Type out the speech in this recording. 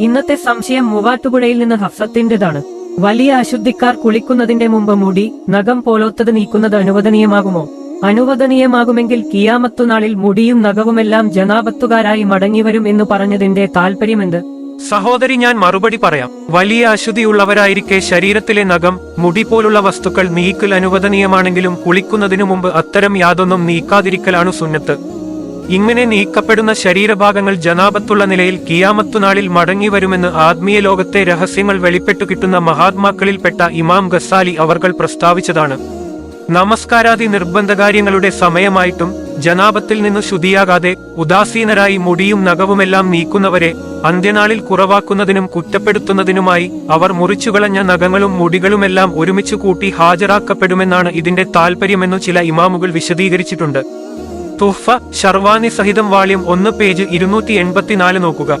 ഇന്നത്തെ സംശയം മൂവാറ്റുപുഴയിൽ നിന്ന് ഹഫ്സത്തിന്റെതാണ്. വലിയ അശുദ്ധിക്കാർ കുളിക്കുന്നതിന്റെ മുമ്പ് മുടി നഖം പോലോത്തത് നീക്കുന്നത് അനുവദനീയമാകുമോ? അനുവദനീയമാകുമെങ്കിൽ കിയാമത്തുനാളിൽ മുടിയും നഖവുമെല്ലാം ജനാപത്തുകാരായി മടങ്ങിവരും എന്ന് പറഞ്ഞതിന്റെ താല്പര്യമെന്ത് സഹോദരി ഞാൻ മറുപടി പറയാം. വലിയ അശുദ്ധിയുള്ളവരായിരിക്കെ ശരീരത്തിലെ നഖം മുടി പോലുള്ള വസ്തുക്കൾ നീക്കൽ അനുവദനീയമാണെങ്കിലും കുളിക്കുന്നതിനു മുമ്പ് അത്തരം യാതൊന്നും നീക്കാതിരിക്കലാണ് സുന്നത്ത്. ഇങ്ങനെ നീക്കപ്പെടുന്ന ശരീരഭാഗങ്ങൾ ജനാപത്തുള്ള നിലയിൽ കിയാമത്തുനാളിൽ മടങ്ങിവരുമെന്ന് ആത്മീയ ലോകത്തെ രഹസ്യങ്ങൾ വെളിപ്പെട്ടു കിട്ടുന്ന മഹാത്മാക്കളിൽപ്പെട്ട ഇമാം ഗസാലി അവർകൾ പ്രസ്താവിച്ചതാണ്. നമസ്കാരാദി നിർബന്ധകാര്യങ്ങളുടെ സമയമായിട്ടും ജനാപത്തിൽ നിന്ന് ശുദ്ധിയാകാതെ ഉദാസീനരായി മുടിയും നഖവുമെല്ലാം നീക്കുന്നവരെ അന്ത്യനാളിൽ കുറവാക്കുന്നതിനും കുറ്റപ്പെടുത്തുന്നതിനുമായി അവർ മുറിച്ചുകളഞ്ഞ നഖങ്ങളും മുടികളുമെല്ലാം ഒരുമിച്ച് കൂട്ടി ഹാജരാക്കപ്പെടുമെന്നാണ് ഇതിന്റെ താൽപര്യമെന്നു ചില ഇമാമുകൾ വിശദീകരിച്ചിട്ടുണ്ട്. തുഹ്ഫ ഷർവാനി സഹിതം വാള്യം ഒന്ന് പേജ് ഇരുന്നൂറ്റി എൺപത്തിനാല് നോക്കുക.